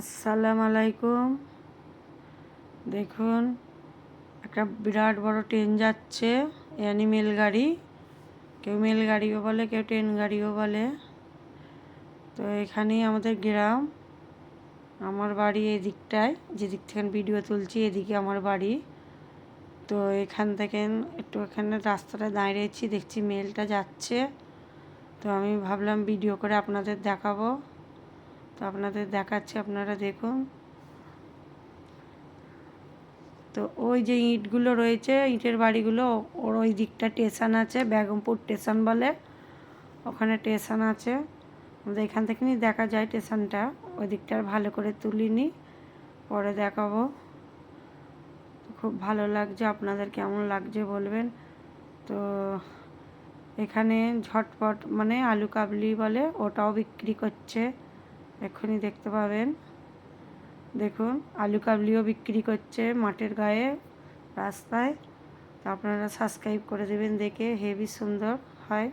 আসসালামু আলাইকুম। দেখুন, একটা বিরাট বড় ট্রেন যাচ্ছে অ্যানিমেল গাড়ি। কেউ মেল গাড়িও বলে, কেউ ট্রেন গাড়িও বলে। তো এখানেই আমাদের গ্রাম। আমার বাড়ি এদিকটায়, যেদিক থেকে ভিডিও তুলছি, এদিকে আমার বাড়ি। তো এখান থেকে একটু এখানে রাস্তাটা দাঁড়িয়েছি, দেখছি মেলটা যাচ্ছে। তো আমি ভাবলাম ভিডিও করে আপনাদের দেখাবো। তো আপনাদের দেখাচ্ছি, আপনারা দেখুন। তো ওই যে ইঁটগুলো রয়েছে, ইঁটের বাড়িগুলো, ওর ওই দিকটা স্টেশন আছে, বেগমপুর স্টেশন বলে। ওখানে স্টেশন আছে। আমাদের এখান থেকে দেখা যায় স্টেশনটা। ওই দিকটা ভালো করে তুলিনি পরে দেখাবো। খুব ভালো লাগছে, আপনাদের কেমন লাগছে বলবেন। তো এখানে ঝটপট মানে আলু কাবলি বলে, ওটাও বিক্রি করছে। এক্ষুনি দেখতে পাবেন। দেখুন, আলু কাবলিও বিক্রি করছে মাঠের গায়ে, রাস্তায়। তো আপনারা সাবস্ক্রাইব করে দেবেন দেখে, হেভি সুন্দর হয়।